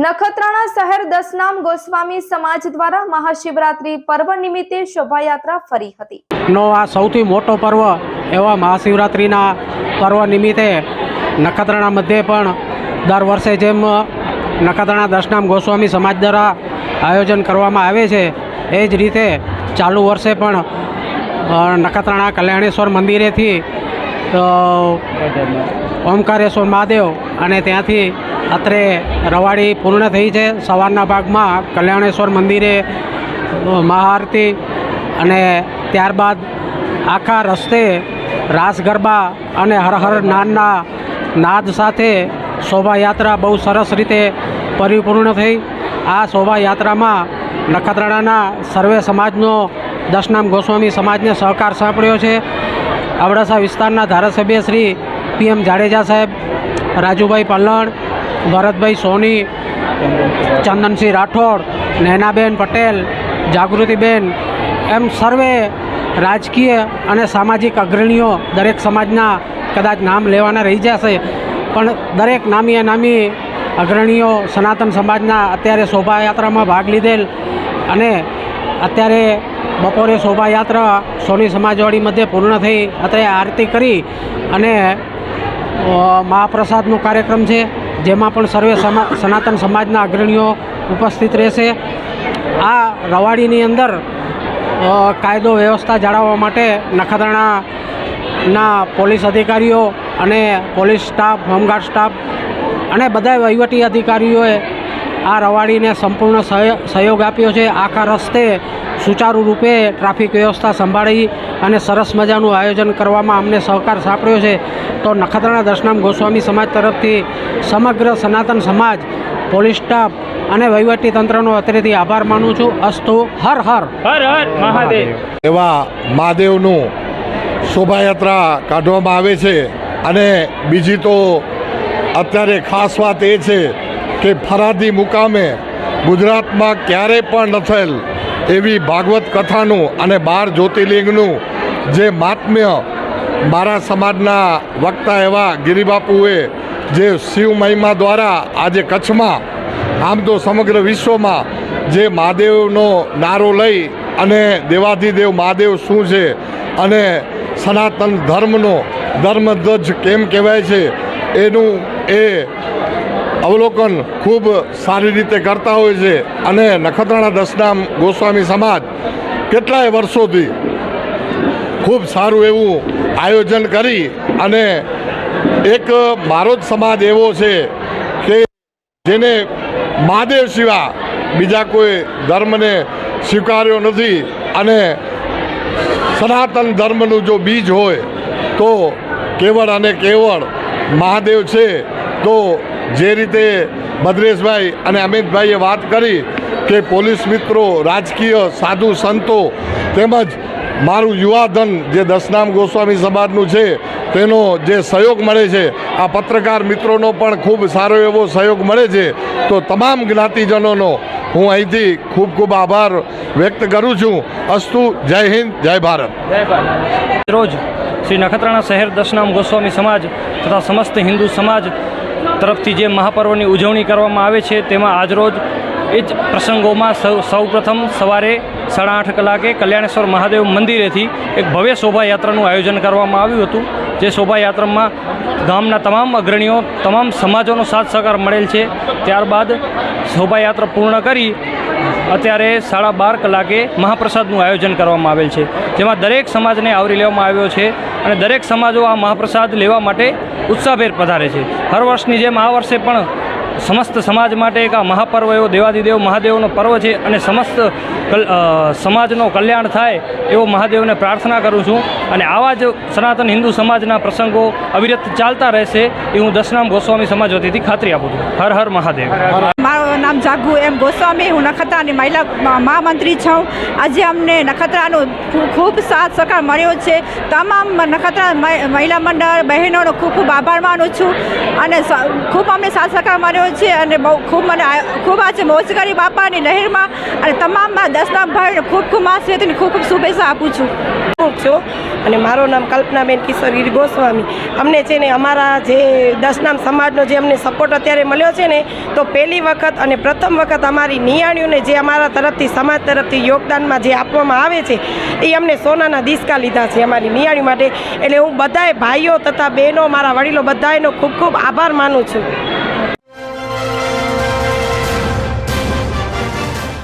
નખત્રાણા શહેર દસનામ ગોસ્વામી સમાજ દ્વારા મહાશિવરાત્રી પર્વ નિમિત્તે શોભાયાત્રા ફરી હતી. નો આ સૌથી મોટો પર્વ એવા મહાશિવરાત્રિના પર્વ નિમિત્તે નખત્રાણા મધ્યે પણ દર વર્ષે જેમ નખત્રાણા દશનામ ગોસ્વામી સમાજ દ્વારા આયોજન કરવામાં આવે છે, એ જ રીતે ચાલુ વર્ષે પણ નખત્રાણા કલ્યાણેશ્વર મંદિરેથી અ, ઓમકારેશ્વર મહાદેવ અને ત્યાંથી અત્રે રવાડી પૂર્ણ થઈ છે. સવારના ભાગમાં કલ્યાણેશ્વર મંદિરે મહાઆરતી અને ત્યારબાદ આખા રસ્તે રાસ ગરબા અને હરહર નાનના નાદ સાથે શોભાયાત્રા બહુ સરસ રીતે પરિપૂર્ણ થઈ. આ શોભાયાત્રામાં નખત્રાણાના સર્વે સમાજનો દશનામ ગોસ્વામી સમાજને સહકાર સાંપડ્યો છે. અબડાસા વિસ્તારના ધારાસભ્ય શ્રી પીએમ જાડેજા સાહેબ, રાજુભાઈ પલ્લણ, ભરતભાઈ સોની, ચંદનસિંહ રાઠોડ, નૈનાબેન પટેલ, જાગૃતિબેન, એમ સર્વે રાજકીય અને સામાજિક અગ્રણીઓ દરેક સમાજના કદાચ નામ લેવાના રહી જશે. પણ દરેક નામી અનામી અગ્રણીઓ સનાતન સમાજના અત્યારે શોભાયાત્રામાં ભાગ લીધેલ અને અત્યારે બપોરે શોભાયાત્રા સોની સમાજવાડી મધ્યે પૂર્ણ થઈ અત્યારે આરતી કરી અને મહાપ્રસાદનો કાર્યક્રમ છે, જેમાં પણ સર્વે સનાતન સમાજના અગ્રણીઓ ઉપસ્થિત રહેશે. આ રવાડીની અંદર કાયદો વ્યવસ્થા જાળવવા માટે નખત્રાણાના પોલીસ અધિકારીઓ અને પોલીસ સ્ટાફ, હોમગાર્ડ સ્ટાફ અને બધા વહીવટી અધિકારીઓએ આ રવાડીને સંપૂર્ણ સહય- સહયોગ આપ્યો છે. આખા રસ્તે સુચારુ રૂપે ટ્રાફિક વ્યવસ્થા સંભાળી અને સરસ મજાનું આયોજન કરવામાં અમને સહકાર સાંપડ્યો છે તો નખત્રાણા દશનામ ગોસ્વામી સમાજ તરફથી સમગ્ર સનાતન સમાજ પોલીસ સ્ટાફ અને વહીવટી તંત્રનો અત્રેથી આભાર માનું છું. અસ્તુ હર હર. હર હર મહાદેવ. એવા મહાદેવનું શોભાયાત્રા કાઢવામાં આવે છે અને બીજી તો અત્યારે ખાસ વાત એ છે કે ફરાદી મુકામે ગુજરાતમાં ક્યારેય પણ ન થયેલ એવી ભાગવત કથાનું અને બાર જ્યોતિર્લિંગનું જે માત્મ્ય મારા સમાજના વક્તા એવા ગિરિબાપુએ જે શિવ મહિમા દ્વારા આજે કચ્છમાં, આમ તો સમગ્ર વિશ્વમાં જે મહાદેવનો નારો લઈ અને દેવાધિદેવ મહાદેવ શું છે અને સનાતન ધર્મનો ધર્મધ્વજ કેમ કહેવાય છે, એનું એ અવલોકન ખૂબ સારી રીતે કરતા હોય છે અને નખત્રાણા દસનામ ગોસ્વામી સમાજ કેટલાય વર્ષોથી ખૂબ સારું એવું આયોજન કરી અને એક મારો જ સમાજ એવો છે કે જેને મહાદેવ સિવા બીજા કોઈ ધર્મને સ્વીકાર્યો નથી અને સનાતન ધર્મનું જો બીજ હોય તો કેવળ અને કેવળ મહાદેવ છે તો જે રીતે ભદ્રેશભાઈ અને અમિતભાઈએ વાત કરી કે પોલીસ મિત્રો, રાજકીય સાધુ સંતો તેમજ મારું યુવાધન જે દસનામ ગોસ્વામી સમાજનું છે, તેનો જે સહયોગ મળે છે, આ પત્રકાર મિત્રોનો પણ ખૂબ સારો એવો સહયોગ મળે છે, તો તમામ જ્ઞાતિજનોનો હું અહીંથી ખૂબ ખૂબ આભાર વ્યક્ત કરું છું. અસ્તુ, જય હિન્દ, જય ભારત. જય રોજ શ્રી નખત્રાણા શહેર દશનામ ગોસ્વામી સમાજ તથા સમસ્ત હિન્દુ સમાજ તરફથી જે મહાપર્વની ઉજવણી કરવામાં આવે છે, તેમાં આજરોજ એ જ પ્રસંગોમાં સૌ, સૌપ્રથમ સવારે સાડા આઠ કલાકે કલ્યાણેશ્વર મહાદેવ મંદિરેથી એક ભવ્ય શોભાયાત્રાનું આયોજન કરવામાં આવ્યું હતું, જે શોભાયાત્રામાં ગામના તમામ અગ્રણીઓ, તમામ સમાજોનો સાથ સહકાર મળેલ છે. ત્યારબાદ શોભાયાત્રા પૂર્ણ કરી અત્યારે સાડા બાર કલાકે મહાપ્રસાદનું આયોજન કરવામાં આવેલ છે. જેમાં દરેક સમાજને આવરી લેવામાં આવ્યો છે અને દરેક સમાજો આ મહાપ્રસાદ લેવા માટે ઉત્સાહભેર પધારે છે. હર વર્ષની જેમ આ વર્ષે પણ સમસ્ત સમાજ માટે એક આ મહાપર્વ એવો દેવાદિદેવ મહાદેવનો પર્વ છે અને સમસ્ત સમાજનો કલ્યાણ થાય એવો મહાદેવને પ્રાર્થના કરું છું. અને આવા જ સનાતન હિન્દુ સમાજના પ્રસંગો અવિરત ચાલતા રહેશે એ હું દશનામ ગોસ્વામી સમાજ વતીથી ખાતરી આપું છું. હર હર મહાદેવ. નામ જાગુ એમ ગોસ્વામી, હું નખત્રાની મહિલા મહામંત્રી છું. આજે અમને નખત્રાનો ખૂબ સાથ સહકાર મળ્યો છે. તમામ નખત્રા મહિલા મંડળ, બહેનોનો ખૂબ ખૂબ આભાર માનું છું અને ખૂબ અમને સાથ સહકાર મળ્યો છે અને બહુ, ખૂબ મને ખૂબ આજે મોજગારી બાપાની લહેરમાં અને તમામ દસના ભાઈને ખૂબ ખૂબ મહાશિવરાત્રીની ખૂબ ખૂબ શુભેચ્છા આપું છું. છું અને મારું નામ કલ્પનાબેન કિશોરગીરી ગોસ્વામી. અમને છે ને અમારા જે દસનામ સમાજનો જે અમને સપોર્ટ અત્યારે મળ્યો છે ને, તો પહેલી અને પ્રથમ વખત અમારી નિયાણીઓને જે અમારા તરફથી, સમાજ તરફથી યોગદાનમાં જે આપવામાં આવે છે, એ અમને સોનાના દિસ્કા લીધા છે અમારી નિયાણી માટે. એટલે હું બધાએ ભાઈઓ તથા બહેનો, મારા વડીલો બધાએનો ખૂબ ખૂબ આભાર માનું છું.